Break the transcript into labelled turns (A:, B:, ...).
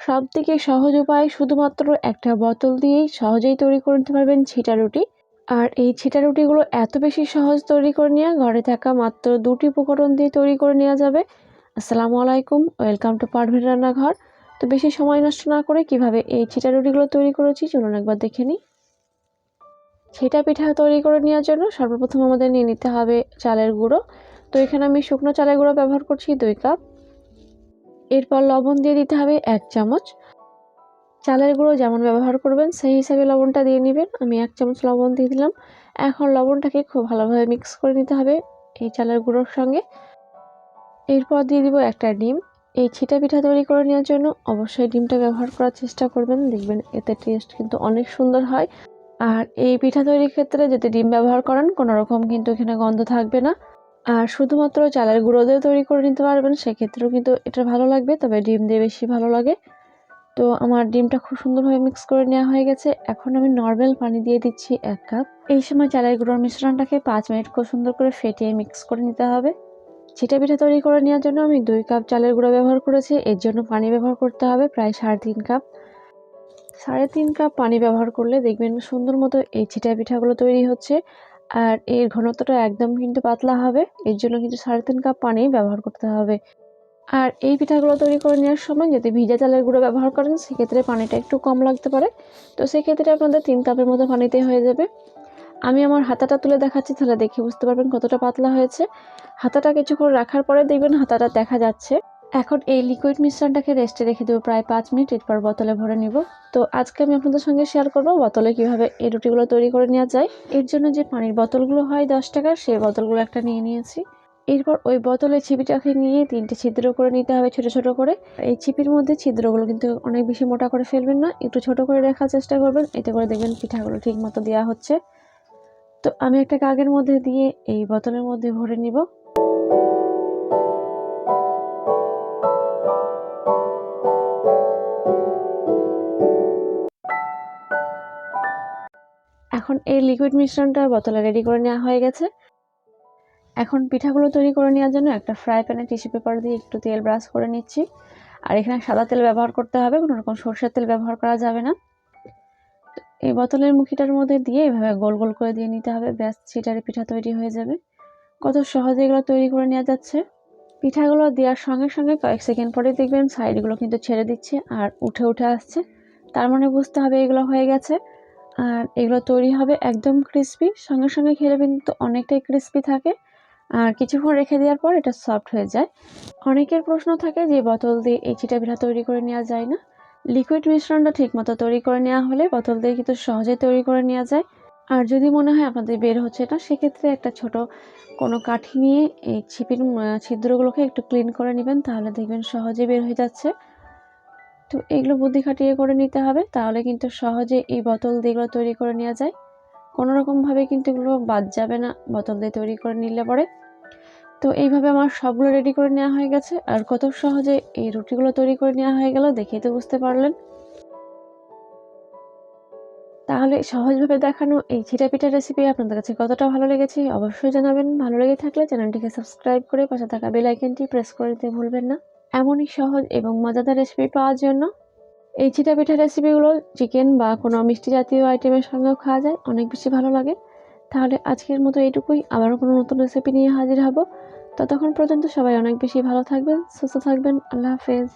A: সব থেকে সহজ উপায় শুধুমাত্র একটা বোতল দিয়েই সহজেই তৈরি করে নিতে পারবেন ছিটা রুটি। আর এই ছিটা রুটিগুলো এত বেশি সহজ তৈরি করে নেওয়া, ঘরে থাকা মাত্র দুটি উপকরণ দিয়ে তৈরি করে নেওয়া যাবে। আসসালামু আলাইকুম, ওয়েলকাম টু পারভিন রান্নাঘর। তো বেশি সময় নষ্ট না করে কীভাবে এই ছিটা রুটিগুলো তৈরি করেছি, চলুন একবার দেখে নিই। ছিটা পিঠা তৈরি করে নেওয়ার জন্য সর্বপ্রথম আমাদের নিয়ে নিতে হবে চালের গুঁড়ো। তো এখানে আমি শুকনো চালের গুঁড়ো ব্যবহার করছি দুই কাপ। এরপর লবণ দিয়ে দিতে হবে এক চামচ। চালের গুঁড়ো যেমন ব্যবহার করবেন, সেই হিসাবে লবণটা দিয়ে নেবেন। আমি এক চামচ লবণ দিয়ে দিলাম। এখন লবণটাকে খুব ভালোভাবে মিক্স করে নিতে হবে এই চালের গুঁড়োর সঙ্গে। এরপর দিয়ে দিব একটা ডিম। এই ছিটা পিঠা তৈরি করে নেওয়ার জন্য অবশ্যই ডিমটা ব্যবহার করার চেষ্টা করবেন। দেখবেন এতে টেস্ট কিন্তু অনেক সুন্দর হয়। আর এই পিঠা তৈরির ক্ষেত্রে যদি ডিম ব্যবহার করেন, কোনো রকম কিন্তু এখানে গন্ধ থাকবে না। আর শুধুমাত্র চালের গুঁড়ো দিয়ে তৈরি করে নিতে পারবেন, সেক্ষেত্রেও কিন্তু এটা ভালো লাগবে, তবে ডিম দিয়ে বেশি ভালো লাগে। তো আমার ডিমটা খুব সুন্দরভাবে মিক্স করে নেওয়া হয়ে গেছে। এখন আমি নর্মাল পানি দিয়ে দিচ্ছি এক কাপ। এই সময় চালের গুঁড়োর মিশ্রণটাকে পাঁচ মিনিট খুব সুন্দর করে ফেটিয়ে মিক্স করে নিতে হবে। ছিটা পিঠা তৈরি করে নেওয়ার জন্য আমি দুই কাপ চালের গুঁড়ো ব্যবহার করেছি। এর জন্য পানি ব্যবহার করতে হবে প্রায় সাড়ে তিন কাপ। সাড়ে তিন কাপ পানি ব্যবহার করলে দেখবেন সুন্দর মতো এই ছিটা পিঠাগুলো তৈরি হচ্ছে। আর এর ঘনত্বটা একদম কিন্তু পাতলা হবে। এর জন্য কিন্তু সাড়ে তিন কাপ পানি ব্যবহার করতে হবে। আর এই পিঠাগুলো তৈরি করে নেওয়ার সময় যদি ভিজা চালের গুঁড়ো ব্যবহার করেন, সেক্ষেত্রে পানিটা একটু কম লাগতে পারে। তো সেক্ষেত্রে আপনাদের তিন কাপের মতো পানিতে হয়ে যাবে। আমি আমার হাতাটা তুলে দেখাচ্ছি, তাহলে দেখে বুঝতে পারবেন কতটা পাতলা হয়েছে। হাতাটা কিছুক্ষণ রাখার পরে দেখবেন হাতাটা দেখা যাচ্ছে। এখন এই লিকুইড মিশ্রণটাকে রেস্টে রেখে দেবো প্রায় পাঁচ মিনিট, এরপর বোতলে ভরে নিব। তো আজকে আমি আপনাদের সঙ্গে শেয়ার করব বোতলে কীভাবে এই রুটিগুলো তৈরি করে নেওয়া যায়। এর জন্য যে পানির বোতলগুলো হয় দশ টাকার, সেই বোতলগুলো একটা নিয়ে নিয়েছি। এরপর ওই বোতলে ছিপিটাকে নিয়ে তিনটে ছিদ্র করে নিতে হবে ছোট ছোট করে। এই ছিপির মধ্যে ছিদ্রগুলো কিন্তু অনেক বেশি মোটা করে ফেলবেন না, একটু ছোট করে রাখার চেষ্টা করবেন। এতে করে দেখবেন পিঠাগুলো ঠিক মতো দেওয়া হচ্ছে। তো আমি একটা কাগের মধ্যে দিয়ে এই বোতলের মধ্যে ভরে নিব। এখন এই লিকুইড মিশ্রণটা বোতলে রেডি করে নেওয়া হয়ে গেছে। এখন পিঠাগুলো তৈরি করে নেওয়ার জন্য একটা ফ্রাই প্যানে টিস্যু পেপার দিয়ে একটু তেল ব্রাশ করে নিচ্ছি। আর এখানে সাদা তেল ব্যবহার করতে হবে, কোনো রকম সর্ষের তেল ব্যবহার করা যাবে না। এই বোতলের মুখিটার মধ্যে দিয়ে এভাবে গোল গোল করে দিয়ে নিতে হবে, ব্যাস ছিটারে পিঠা তৈরি হয়ে যাবে। কত সহজে এগুলো তৈরি করে নেওয়া যাচ্ছে। পিঠাগুলো দেওয়ার সঙ্গে সঙ্গে কয়েক সেকেন্ড পরে দেখবেন সাইডগুলো কিন্তু ছেড়ে দিচ্ছে আর উঠে উঠে আসছে। তার মানে বুঝতে হবে এগুলো হয়ে গেছে। আর এগুলো তৈরি হবে একদম ক্রিস্পি সঙ্গে সঙ্গে খেলে কিন্তু অনেকটাই ক্রিস্পি থাকে। আর কিছুক্ষণ রেখে দেওয়ার পর এটা সফট হয়ে যায়। অনেকের প্রশ্ন থাকে যে বোতল দিয়ে এই চিটা পিঠা তৈরি করে নেওয়া যায় না? লিকুইড মিশ্রণটা ঠিকমতো তৈরি করে নেওয়া হলে বোতল দিয়ে কিন্তু সহজে তৈরি করে নেওয়া যায়। আর যদি মনে হয় আপনাদের বের হচ্ছে না, সেক্ষেত্রে একটা ছোট কোনো কাঠি নিয়ে এই ছিপির ছিদ্রগুলোকে একটু ক্লিন করে নেবেন, তাহলে দেখবেন সহজে বের হয়ে যাচ্ছে। তো এগুলো বুদ্ধি খাটিয়ে করে নিতে হবে, তাহলে কিন্তু সহজে এই বোতল দিয়ে এগুলো তৈরি করে নেওয়া যায়। কোনো রকমভাবে কিন্তু এগুলো বাদ যাবে না, বোতল দিয়ে তৈরি করে নিলে পরে। তো এইভাবে আমার সবগুলো রেডি করে নেওয়া হয়ে গেছে, আর কত সহজে এই রুটিগুলো তৈরি করে নেওয়া হয়ে গেল দেখেই তো বুঝতে পারলেন। তাহলে সহজভাবে দেখানো এই ছিটা পিঠা রেসিপি আপনাদের কাছে কতটা ভালো লেগেছে অবশ্যই জানাবেন। ভালো লেগে থাকলে চ্যানেলটিকে সাবস্ক্রাইব করে পাশে থাকা বেল আইকনটি প্রেস করে দিতে ভুলবেন না। এমনই সহজ এবং মজাদার রেসিপি পাওয়ার জন্য। এই চিটা পিঠা রেসিপিগুলো চিকেন বা কোনো মিষ্টি জাতীয় আইটেমের সঙ্গেও খাওয়া যায়, অনেক বেশি ভালো লাগে। তাহলে আজকের মতো এইটুকুই, আবারও কোনো নতুন রেসিপি নিয়ে হাজির হব। ততক্ষণ পর্যন্ত সবাই অনেক বেশি ভালো থাকবেন, সুস্থ থাকবেন, আল্লাহ হাফেজ।